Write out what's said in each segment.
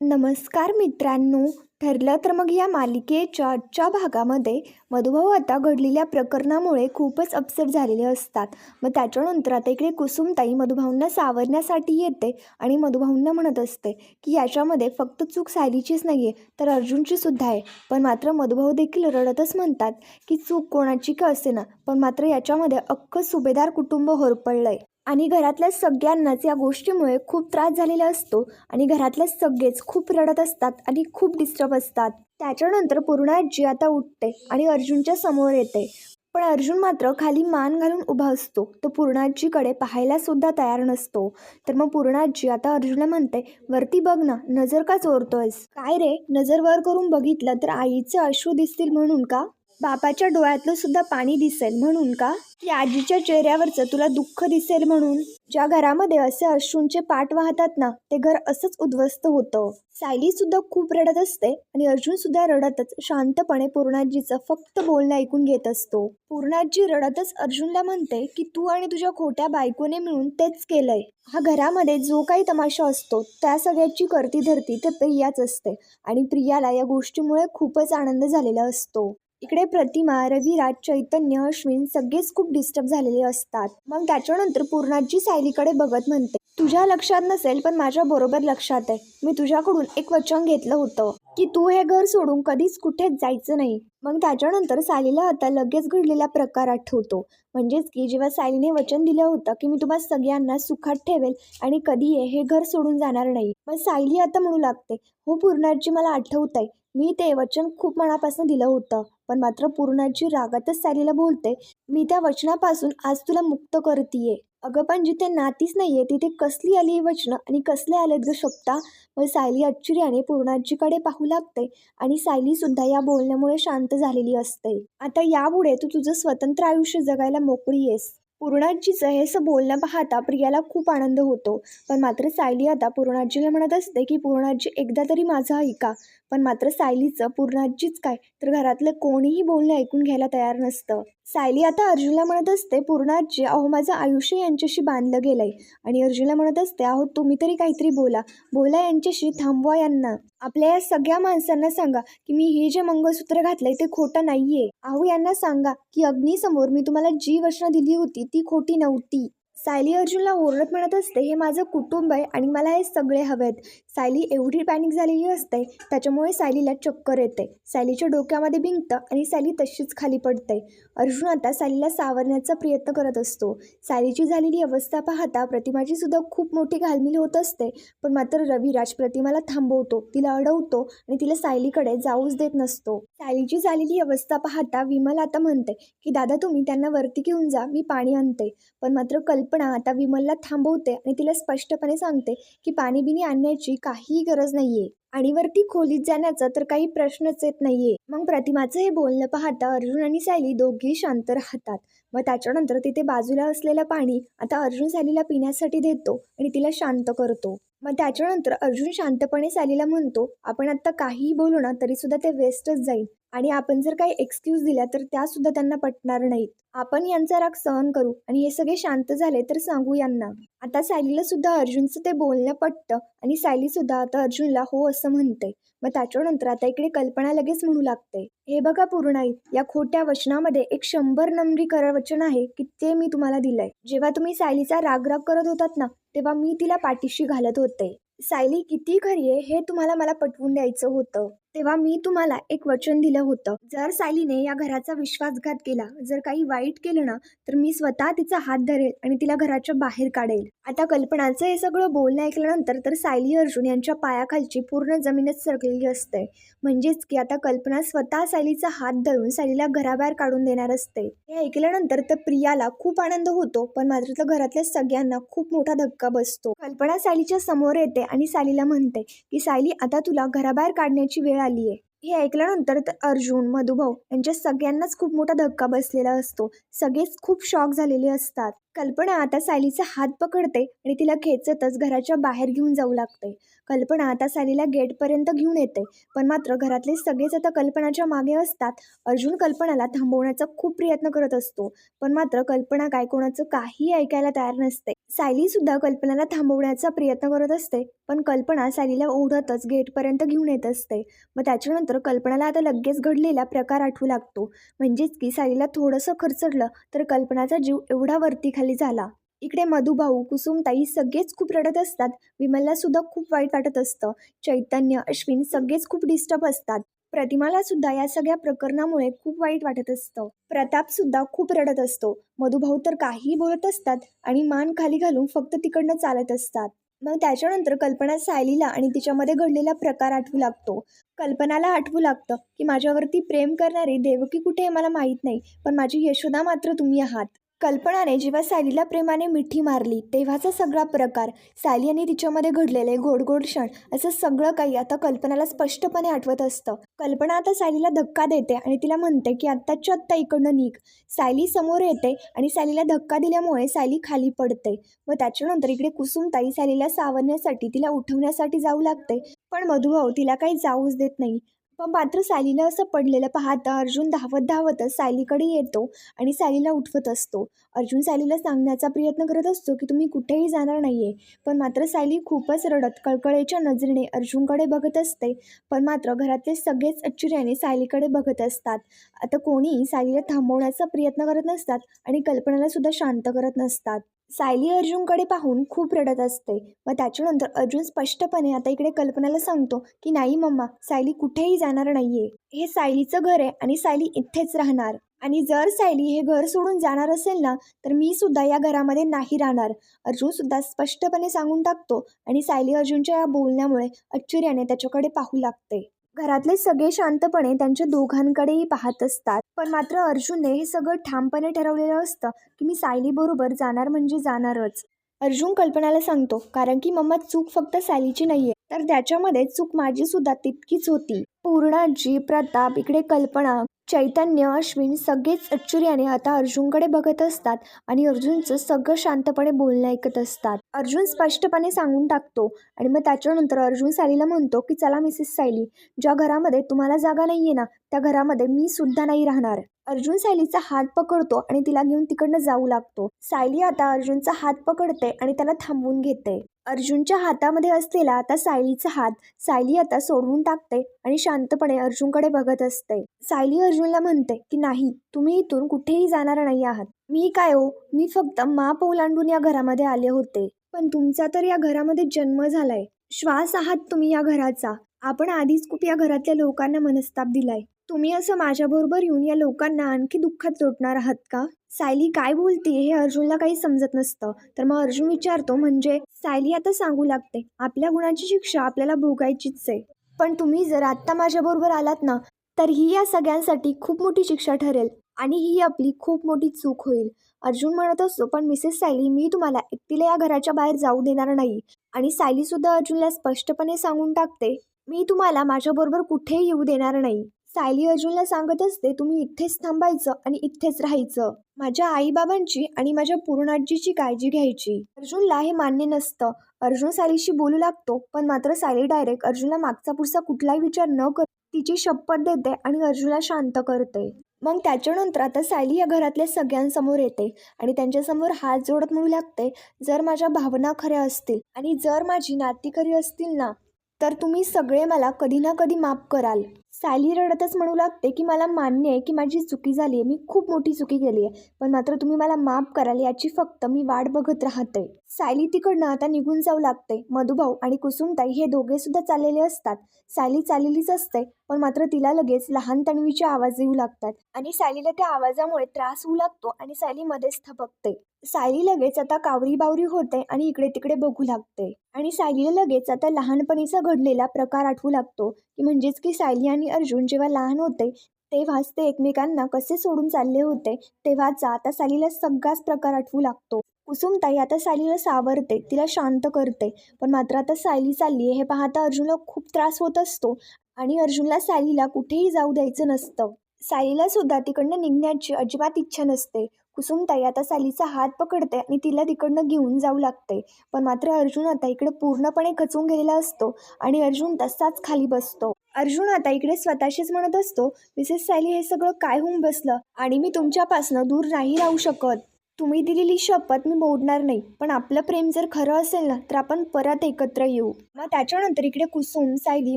नमस्कार मित्रांनो ठरलं तर मग या मालिकेच्या आजच्या भागामध्ये मधुभाऊ आता घडलेल्या प्रकरणामुळे खूपच अपसेट झालेले असतात. मग त्याच्यानंतर आता इकडे कुसुमताई मधुभाऊंना सावरण्यासाठी येते आणि मधुभाऊंना म्हणत असते की याच्यामध्ये फक्त चूक सायलीचीच नाही आहे तर अर्जुनची सुद्धा आहे. पण मात्र मधुभाऊ देखील रडतच म्हणतात की चूक कोणाची का असे ना पण मात्र याच्यामध्ये अख्खं सुभेदार कुटुंब होरपळलं आहे आणि घरातल्या सगळ्यांनाच या गोष्टीमुळे खूप त्रास झालेला असतो आणि घरातल्या सगळेच खूप रडत असतात आणि खूप डिस्टर्ब असतात. त्याच्यानंतर पूर्णाजी आता उठते आणि अर्जुनच्या समोर येते. पण अर्जुन मात्र खाली मान घालून उभा असतो. तो पूर्णाजीकडे पाहायला सुद्धा तयार नसतो. तर मग पूर्णाजी आता अर्जुनला म्हणते वरती बघ ना नजर का चोरतोयस? काय रे? नजर वर करून बघितलं तर आईचे अश्रू दिसतील म्हणून का? बापाच्या डोळ्यातलं सुद्धा पाणी दिसेल म्हणून का? की आजीच्या चेहऱ्यावरचं तुला दुःख दिसेल म्हणून? ज्या घरामध्ये असे अश्रूंचे पाठ वाहतात ना ते घर असंच उद्ध्वस्त होतं. सायली सुद्धा खूप रडत असते आणि अर्जुन सुद्धा रडतच शांतपणे पूर्णाजीचं फक्त बोलणं ऐकून घेत असतो. पूर्णाजी रडतच अर्जुनला म्हणते की तू आणि तुझ्या खोट्या बायकोने मिळून तेच केलंय. हा घरामध्ये जो काही तमाशा असतो त्या सगळ्याची करती धरती ते प्रियाच असते आणि प्रियाला या गोष्टीमुळे खूपच आनंद झालेला असतो. इकडे प्रतिमा रविराज चैतन्य अश्विन सगळेच खूप डिस्टर्ब झालेले असतात. मग त्याच्यानंतर पूर्णाजी सायलीकडे बघत म्हणते तुझ्या लक्षात नसेल पण माझ्या बरोबर लक्षात आहे. मी तुझ्याकडून एक वचन घेतलं होतं की तू हे घर सोडून कधीच कुठेच जायचं नाही. मग त्याच्यानंतर सायलीला आता लगेच घडलेला प्रकार आठवतो. म्हणजेच की जेव्हा सायलीने वचन दिलं होतं की मी तुम्हा सगळ्यांना सुखात ठेवेल आणि कधी हे घर सोडून जाणार नाही. मग सायली आता म्हणू लागते हो पूर्णाजी मला आठवत आहे मी ते वचन खूप मनापासून दिलं होतं पण मात्र पूर्णाची रागातच सायलीला बोलते मी त्या वचनापासून आज तुला मुक्त करतीये. अगं पण जिथे नातीच नाहीये तिथे कसली आली ही वचनं? आणि कसले आलेत ग शब्दा मग सायली आश्चर्याने पूर्णाजीकडे पाहू लागते आणि सायली सुद्धा या बोलण्यामुळे शांत झालेली असते. आता यापुढे तू तुझं स्वतंत्र आयुष्य जगायला मोकळी आहेस पूर्णाजीचं हे असं बोलणं पाहता प्रियाला खूप आनंद होतो पण मात्र सायली आता पूर्णाजीला म्हणत असते की पूर्णाजी एकदा तरी माझं ऐका. पण मात्र सायलीचं पूर्णाजीच काय? तर घरातलं कोणीही बोलणं ऐकून घ्यायला तयार नसतं. सायली आता अर्जुनला म्हणत असते पूर्णाजी अहो माझं आयुष्य यांच्याशी बांधलं गेलंय. आणि अर्जुनला म्हणत असते अहो तुम्ही तरी काहीतरी बोला. बोला यांच्याशी थांबवा यांना. आपल्या या सगळ्या माणसांना सांगा की मी हे जे मंगळसूत्र घातलंय ते खोटं नाहीये. अहो यांना सांगा की अग्नीसमोर मी तुम्हाला जी वचनं दिली होती ती खोटी नव्हती. सायली अर्जुनला ओरडत म्हणत असते हे माझं कुटुंब आहे आणि मला हे सगळे हवेत सायली एवढी पॅनिक झालेली असते त्याच्यामुळे सायलीला चक्कर येते. सायलीच्या डोक्यामध्ये भिंगतं आणि सायली तशीच खाली पडते. अर्जुन आता सायलीला सावरण्याचा प्रयत्न करत असतो. सायलीची झालेली अवस्था पाहता प्रतिमाची सुद्धा खूप मोठी घालमिल होत असते पण मात्र रविराज प्रतिमाला थांबवतो तिला अडवतो आणि तिला सायलीकडे जाऊच देत नसतो. सायलीची झालेली अवस्था पाहता विमल आता म्हणते की दादा तुम्ही त्यांना वरती घेऊन जा मी पाणी आणते. पण मात्र कल्पना आता विमलला थांबवते आणि तिला स्पष्टपणे सांगते की पाणी बिनी आणण्याची काहीही गरज नाहीये. आणि वरती खोलीत जाण्याचा तर काही प्रश्नच येत नाहीये. मग प्रतिमाचं हे बोलणं पाहता अर्जुन आणि सायली दोघी शांत राहतात. मग त्याच्यानंतर तिथे बाजूला असलेलं पाणी आता अर्जुन सायलीला पिण्यासाठी देतो आणि तिला शांत करतो. मग त्याच्यानंतर अर्जुन शांतपणे सॅलीला म्हणतो आपण आत्ता काहीही बोलू ना तरी सुद्धा ते वेस्टच जाईल. आणि आपण जर काही एक्सक्यूज दिल्या तर त्या सुद्धा त्यांना पटणार नाहीत. आपण यांचा राग सहन करू आणि हे सगळे शांत झाले तर सांगू यांना. आता सायलीला सुद्धा अर्जुनचं ते बोलणं पटतं आणि सायली सुद्धा आता अर्जुनला हो असं म्हणते. मग त्याच्यानंतर आता इकडे कल्पना लगेच म्हणू लागते. हे बघा पूर्णाई या खोट्या वचनामध्ये एक शंभर नंबरी कर वचन आहे की ते मी तुम्हाला दिलंय. जेव्हा तुम्ही सायलीचा राग राग करत होतात ना तेव्हा मी तिला पाठीशी घालत होते. सायली किती खरी आहे हे तुम्हाला मला पटवून द्यायचं होतं. तेव्हा मी तुम्हाला एक वचन दिलं होतं. जर सायलीने या घराचा विश्वासघात केला जर काही वाईट केलं ना तर मी स्वतः तिचा हात धरेल आणि तिला घराच्या बाहेर काढेल. आता कल्पनाचं हे सगळं बोलणं ऐकल्यानंतर तर सायली अर्जुन यांच्या पायाखालची पूर्ण जमीनच सरकलेली असते. म्हणजेच की आता कल्पना स्वतः सायलीचा हात धरून सायलीला घराबाहेर काढून देणार असते. हे ऐकल्यानंतर तर प्रियाला खूप आनंद होतो पण मात्र तर घरातल्या सगळ्यांना खूप मोठा धक्का बसतो. कल्पना सायलीच्या समोर येते आणि सायलीला म्हणते की सायली आता तुला घराबाहेर काढण्याची वेळ आली आहे हे ऐकल्यानंतर तर अर्जुन मधुभाऊ यांच्या सगळ्यांनाच खूप मोठा धक्का बसलेला असतो. सगळेच खूप शॉक झालेले असतात. कल्पना आता सायलीचा हात पकडते आणि तिला खेचतच घराच्या बाहेर घेऊन जाऊ लागते. कल्पना आता सायलीला गेटपर्यंत घेऊन येते पण मात्र घरातले सगळेच आता कल्पनाच्या मागे असतात. अर्जुन कल्पनाला थांबवण्याचा खूप प्रयत्न करत असतो पण मात्र कल्पना काय कोणाचं काही ऐकायला तयार नसते. सायली सुद्धा कल्पनाला थांबवण्याचा प्रयत्न करत असते पण कल्पना सायलीला ओढतच गेटपर्यंत घेऊन येत असते. मग त्याच्यानंतर कल्पनाला आता लगेच घडलेला प्रकार आठवू लागतो. म्हणजेच की सायलीला थोडंसं खरचडलं तर कल्पनाचा जीव एवढा वरती खाली झाला. इकडे मधुभाऊ कुसुमताई सगळेच खूप रडत असतात. विमलला सुद्धा खूप वाईट वाटत असतं. चैतन्य अश्विन सगळेच खूप डिस्टर्ब असतात. प्रतिमाला सुद्धा या सगळ्या प्रकरणामुळे खूप वाईट वाटत असतं. प्रताप सुद्धा खूप रडत असतो. मधुभाऊ तर काहीही बोलत असतात आणि मान खाली घालून फक्त तिकडनं चालत असतात. मग त्याच्यानंतर कल्पना सायलीला आणि तिच्यामध्ये घडलेला प्रकार आठवू लागतो. कल्पनाला आठवू लागतं की माझ्यावरती प्रेम करणारी देवकी कुठे मला माहीत नाही पण माझी यशोदा मात्र तुम्ही आहात. कल्पनाने जेव्हा सायलीला प्रेमाने मिठी मारली तेव्हाचा सगळा प्रकार सायली आणि तिच्यामध्ये घडलेले गोडगोड गोड क्षण असं सगळं काही आता कल्पनाला स्पष्टपणे आठवत असतं. कल्पना आता सायलीला धक्का देते आणि तिला म्हणते की आत्ताच्या आत्ता इकडनं निघ. सायली समोर येते आणि सायलीला धक्का दिल्यामुळे सायली खाली पडते. व त्याच्यानंतर इकडे कुसुमताई सायलीला सावरण्यासाठी तिला उठवण्यासाठी जाऊ लागते. पण मधुभाऊ तिला काही जाऊच देत नाही. पण मात्र सायलीला असं पडलेलं पाहता अर्जुन धावत धावतच सायलीकडे येतो आणि सायलीला उठवत असतो. अर्जुन सायलीला सांगण्याचा प्रयत्न करत असतो की तुम्ही कुठेही जाणार नाही आहे पण मात्र सायली खूपच रडत कळकळीच्या नजरेने अर्जुनकडे बघत असते. पण मात्र घरातले सगळेच आश्चर्याने सायलीकडे बघत असतात. आता कोणीही सायलीला थांबवण्याचा प्रयत्न करत नसतात आणि कल्पनाला सुद्धा शांत करत नसतात. सायली अर्जुनकडे पाहून खूप रडत असते. व त्याच्यानंतर अर्जुन स्पष्टपणे आता इकडे कल्पनाला सांगतो की नाही मम्मा सायली कुठेही जाणार नाहीये. हे सायलीचं घर आहे आणि सायली इथेच राहणार. आणि जर सायली हे घर सोडून जाणार असेल ना तर मी सुद्धा या घरामध्ये नाही राहणार. अर्जुन सुद्धा स्पष्टपणे सांगून टाकतो आणि सायली अर्जुनच्या या बोलण्यामुळे आश्चर्याने त्याच्याकडे पाहू लागते. घरातले सगळे शांतपणे त्यांच्या दोघांकडेही पाहत असतात. पण मात्र अर्जुनने हे सगळं ठामपणे ठरवलेलं असतं की मी सायली बरोबर जाणार म्हणजे जाणारच. अर्जुन कल्पनाला सांगतो कारण की मम्मा चूक फक्त सॅलीची नाहीये. तर त्याच्यामध्ये चूक माझी सुद्धा तितकीच होती. पूर्णाजी प्रताप इकडे कल्पना चैतन्य अश्विन सगळेच आश्चर्याने आता अर्जुनकडे बघत असतात आणि अर्जुनचं सगळं शांतपणे बोलणं ऐकत असतात. अर्जुन स्पष्टपणे सांगून टाकतो आणि मग त्याच्यानंतर अर्जुन सॅलीला म्हणतो की चला मिसेस सायली ज्या घरामध्ये तुम्हाला जागा नाहीये ना त्या घरामध्ये मी सुद्धा नाही राहणार. अर्जुन सायलीचा हात पकडतो आणि तिला घेऊन तिकडनं जाऊ लागतो. सायली आता अर्जुनचा हात पकडते आणि त्याला थांबवून घेते. अर्जुनच्या हातामध्ये असलेला आता सायलीचा हात सायली आता सोडवून टाकते आणि शांतपणे अर्जुनकडे बघत असते. सायली अर्जुनला म्हणते की नाही तुम्ही इथून कुठेही जाणार नाही आहात. मी काय हो? मी फक्त माप ओलांडून या घरामध्ये आले होते. पण तुमचा तर या घरामध्ये जन्म झालाय. श्वास आहात तुम्ही या घराचा. आपण आधीच खूप या घरातल्या लोकांना मनस्ताप दिलाय. तुम्ही असं माझ्याबरोबर येऊन या लोकांना आणखी दुःखात लोटणार आहात का? सायली काय बोलते हे अर्जुनला काही समजत नसतं. तर मग अर्जुन विचारतो म्हणजे सायली आता सांगू लागते आपल्या गुणाची शिक्षा आपल्याला भोगायचीच आहे. पण तुम्ही जर आत्ता माझ्याबरोबर आलात ना तर ही या सगळ्यांसाठी खूप मोठी शिक्षा ठरेल आणि ही आपली खूप मोठी चूक होईल. अर्जुन म्हणत असतो पण मिसेस सायली मी तुम्हाला एकटीला या घराच्या बाहेर जाऊ देणार नाही आणि सायलीसुद्धा अर्जुनला स्पष्टपणे सांगून टाकते मी तुम्हाला माझ्याबरोबर कुठेही येऊ देणार नाही. सायली अर्जुनला सांगत असते तुम्ही इथेच थांबायचं आणि इथेच राहायचं. माझ्या आईबाबांची आणि माझ्या पूर्णाजीची काळजी घ्यायची. अर्जुनला हे मान्य नसतं. अर्जुन सायलीशी बोलू लागतो पण मात्र सायली डायरेक्ट अर्जुनला मागचा पुढचा कुठलाही विचार न कर तिची शपथ देते आणि अर्जुनला शांत करते. मग त्याच्यानंतर आता सायली या घरातल्या सगळ्यांसमोर येते आणि त्यांच्यासमोर हात जोडत म्हणू लागते जर माझ्या भावना खऱ्या असतील आणि जर माझी नाती खरी असतील ना तर तुम्ही सगळे मला कधी ना कधी माफ कराल. सायली रडतच म्हणू लागते की मला मान्य आहे की माझी चुकी झाली आहे. मी खूप मोठी चुकी केली आहे. पण मात्र तुम्ही मला माफ कराल याची फक्त मी वाट बघत राहते. सायली तिकडनं आता निघून जाऊ लागते. मधुभाऊ आणि कुसुमताई हे दोघे सुद्धा चाललेले असतात. सायली चाललेलीच असते पण मात्र तिला लगेच लहान तणवीचे आवाज येऊ लागतात आणि सायलीला त्या आवाजामुळे त्रास होऊ लागतो आणि सायली मध्येच थपकते. सायली लगेच आता कावरी बावरी होते आणि इकडे तिकडे बघू लागते आणि सायलीला लगेच आता लहानपणीचा घडलेला प्रकार आठवू लागतो. की म्हणजेच की सायली आणि अर्जुन जेव्हा लहान होते तेव्हाच ते एकमेकांना कसे सोडून चालले होते तेव्हाचा आता सालीला सगळाच प्रकार आठवू लागतो. कुसुमताई आता सालीला सावरते तिला शांत करते पण मात्र आता सायली चालली हे पाहता अर्जुनला खूप त्रास होत असतो आणि अर्जुनला सालीला कुठेही जाऊ द्यायचं नसतं. सायलीला सुद्धा तिकडनं निघण्याची अजिबात इच्छा नसते. कुसुमताई आता सालीचा हात पकडते आणि तिला तिकडनं घेऊन जाऊ लागते पण मात्र अर्जुन आता इकडे पूर्णपणे खचून गेलेला असतो आणि अर्जुन तसाच खाली बसतो. अर्जुन आता इकडे स्वतःशीच म्हणत असतो मिसेस सायली हे सगळं काय होऊन बसलं? आणि मी तुमच्यापासनं दूर नाही राहू शकत. तुम्ही दिलेली शपथ मी मोडणार नाही पण आपलं प्रेम जर खरं असेल ना तर आपण परत एकत्र येऊ. मग त्याच्यानंतर इकडे कुसुम सायली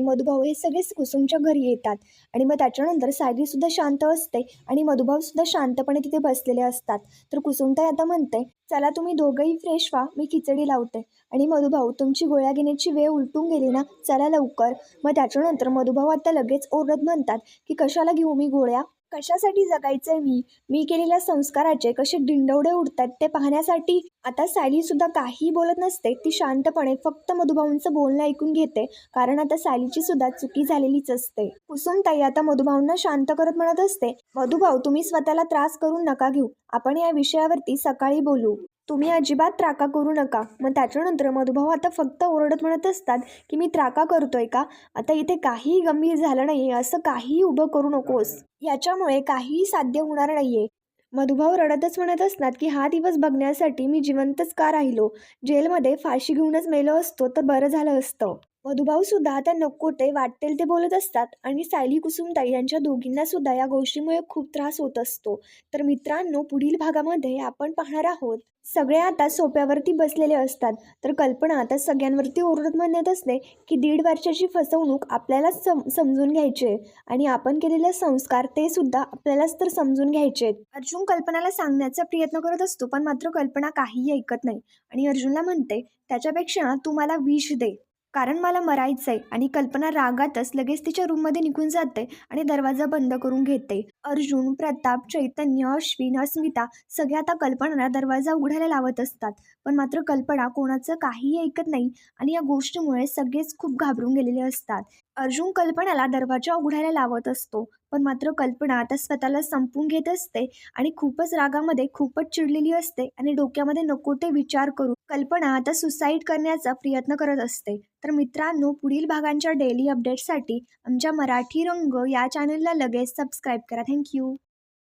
मधुभाऊ हे सगळेच कुसुमच्या घरी येतात. आणि मग त्याच्यानंतर सायलीसुद्धा शांत असते आणि मधुभाऊसुद्धा शांतपणे तिथे बसलेले असतात. तर कुसुमताई आता म्हणते चला तुम्ही दोघंही फ्रेश व्हा मी खिचडी लावते. आणि मधुभाऊ तुमची गोळ्या घेण्याची वेळ उलटून गेली ना चला लवकर. मग त्याच्यानंतर मधुभाऊ आता लगेच ओरडत म्हणतात की कशाला घेऊ मी गोळ्या? कशासाठी जगायचंय मी? मी केलेल्या संस्काराचे कसे डिंडवडे उडतात ते पाहण्यासाठी? आता सायली सुद्धा काही बोलत नसते. ती शांतपणे फक्त मधुभाऊंचं बोलणं ऐकून घेते. कारण आता सायलीची सुद्धा चुकी झालेलीच असते. कुसुमताई आता मधुभाऊंना शांत करत म्हणत असते मधुभाऊ तुम्ही स्वतःला त्रास करून नका घेऊ. आपण या विषयावरती सकाळी बोलू. तुम्ही अजिबात त्राका करू नका. मग त्याच्यानंतर मधुभाऊ आता फक्त ओरडत म्हणत असतात की मी त्राका करतोय का? आता इथे काहीही गंभीर झालं नाही असं काहीही उभं करू नकोस. याच्यामुळे काहीही साध्य होणार नाहीये. मधुभाऊ रडतच म्हणत असतात की हा दिवस बघण्यासाठी मी जिवंतच का राहिलो? जेलमध्ये फाशी घेऊनच मेलो असतो तर बरं झालं असतं. मधुभाऊ सुद्धा आता नको ते वाटेल ते बोलत असतात आणि सायली कुसुमताई यांच्या दोघींना सुद्धा या गोष्टीमुळे खूप त्रास होत असतो. तर मित्रांनो पुढील भागामध्ये आपण पाहणार आहोत. सगळे आता सोप्यावरती बसलेले असतात. तर कल्पना आता सगळ्यांवरती ओरडत म्हणत असते की दीड वर्षाची फसवणूक आपल्यालाच सम समजून घ्यायची आहे. आणि आपण केलेले संस्कार ते सुद्धा आपल्यालाच तर समजून घ्यायचे आहेत. अर्जुन कल्पनाला सांगण्याचा प्रयत्न करत असतो पण मात्र कल्पना काहीही ऐकत नाही. आणि अर्जुनला म्हणते त्याच्यापेक्षा तू मला विष दे. कारण मला मरायचं आहे आणि कल्पना रागातच लगेच तिच्या रूममध्ये निघून जाते आणि दरवाजा बंद करून घेते. अर्जुन प्रताप चैतन्य अश्विन अस्मिता सगळे आता कल्पनाला दरवाजा उघडायला लावत असतात. पण मात्र कल्पना कोणाचं काहीही ऐकत नाही आणि या गोष्टीमुळे सगळेच खूप घाबरून गेलेले असतात. अर्जुन कल्पनाला दरवाजा उघडायला लावत असतो. पण मात्र कल्पना आता स्वतःला संपून घेत असते आणि खूपच रागामध्ये खूपच चिडलेली असते आणि डोक्यामध्ये नको ते विचार करू. कल्पना आता सुसाईड करण्याचा प्रयत्न करत असते. तर मित्रांनो पुढील भागांच्या डेली अपडेट्ससाठी आमच्या मराठी रंग या चॅनलला लगेच सबस्क्राईब करा. थँक्यू